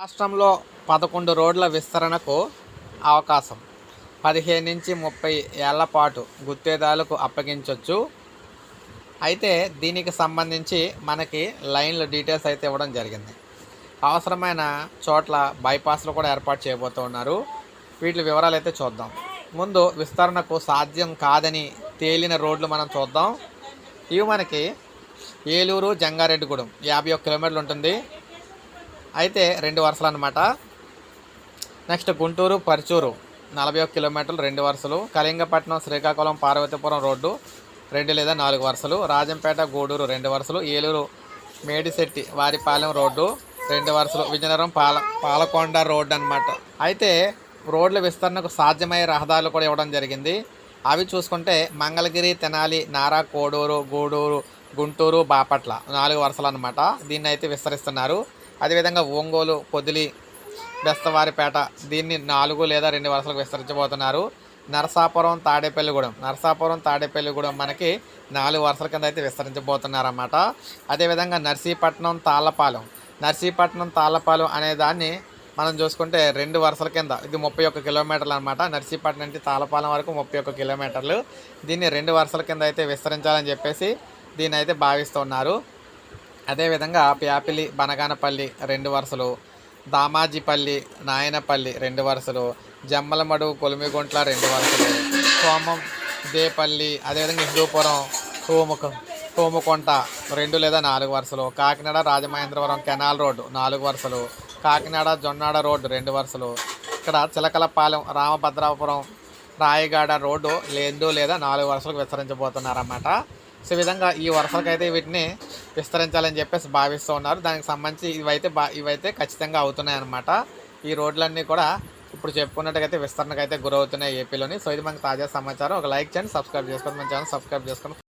రాష్ట్రంలో పదకొండు రోడ్ల విస్తరణకు అవకాశం. పదిహేను నుంచి ముప్పై ఏళ్ళ పాటు గుత్తేదారులకు అప్పగించవచ్చు అయితే దీనికి సంబంధించి మనకి లైన్ల డీటెయిల్స్ అయితే ఇవ్వడం జరిగింది. అవసరమైన చోట్ల బైపాస్లు కూడా ఏర్పాటు చేయబోతూ ఉన్నారు. వీటి వివరాలు అయితే చూద్దాం. ముందు విస్తరణకు సాధ్యం కాదని తేలిన రోడ్లు మనం చూద్దాం. ఇవి మనకి ఏలూరు జంగారెడ్డిగూడెం యాభై ఒక్క కిలోమీటర్లు ఉంటుంది. అయితే రెండు వరుసలు అనమాట నెక్స్ట్ గుంటూరు పర్చూరు. నలభై ఒక కిలోమీటర్లు రెండు వరుసలు. కళింగపట్నం శ్రీకాకుళం పార్వతీపురం రోడ్డు రెండు లేదా నాలుగు వరుసలు. రాజంపేట గూడూరు రెండు వరుసలు. ఏలూరు మేడిశెట్టి వారిపాలెం రోడ్డు రెండు వరుసలు. విజయనగరం పాల పాలకొండ రోడ్డు అనమాట అయితే రోడ్ల విస్తరణకు సాధ్యమయ్యే రహదారులు కూడా ఇవ్వడం జరిగింది. అవి చూసుకుంటే మంగళగిరి తెనాలి నారా కోడూరు గూడూరు గుంటూరు బాపట్ల నాలుగు వరుసలు అనమాట దీన్ని అయితే విస్తరిస్తున్నారు. అదేవిధంగా ఒంగోలు పొదిలి బెస్తవారిపేట దీన్ని నాలుగు లేదా రెండు వరుసలకు విస్తరించబోతున్నారు. నరసాపురం తాడేపల్లిగూడెం. నరసాపురం తాడేపల్లిగూడెం మనకి నాలుగు వరుసల కింద అయితే విస్తరించబోతున్నారన్నమాట. అదేవిధంగా నర్సీపట్నం తాళ్ళపాలెం నర్సీపట్నం తాళ్ళపాలెం అనే దాన్ని మనం చూసుకుంటే రెండు వరుసల కింద ఇది ముప్పై ఒక్క కిలోమీటర్లు అనమాట నర్సీపట్నం నుంచి తాళపాలెం వరకు ముప్పై ఒక్క కిలోమీటర్లు. దీన్ని రెండు వరుసల కింద అయితే విస్తరించాలని చెప్పేసి దీన్ని అయితే భావిస్తున్నారు. అదేవిధంగా ప్యాపిలి బనగానపల్లి రెండు వరుసలు దామాజీపల్లి నాయనపల్లి రెండు వరుసలు జమ్మలమడు కొలిమిగుంట్ల రెండు వరుసలు సోమం దేపల్లి అదేవిధంగా హిందూపురం తోముక హోముకొంట రెండు లేదా నాలుగు వరుసలు కాకినాడ రాజమహేంద్రవరం కెనాల్ రోడ్డు నాలుగు వరుసలు కాకినాడ జొన్నాడ రోడ్డు రెండు వరుసలు ఇక్కడ చిలకలపాలెం రామభద్రాపురం రాయగాడ రోడ్డు రెండు లేదా నాలుగు వరుసలకు విస్తరించబోతున్నారన్నమాట. సో ఈ విధంగా ఈ వరుసలకైతే వీటిని విస్తరించాలని చెప్పేసి భావిస్తూ ఉన్నారు. దానికి సంబంధించి ఇవైతే బా ఇవైతే ఖచ్చితంగా అవుతున్నాయి అన్నమాట. ఈ రోడ్లన్నీ కూడా ఇప్పుడు చెప్పుకున్నట్టుగైతే విస్తరణకైతే గురవుతున్నాయి ఏపీలోని సో ఇది మనకు తాజా సమాచారం. ఒక లైక్ చేయండి సబ్స్క్రైబ్ చేసుకోండి మన ఛానల్ సబ్స్క్రైబ్ చేసుకోండి.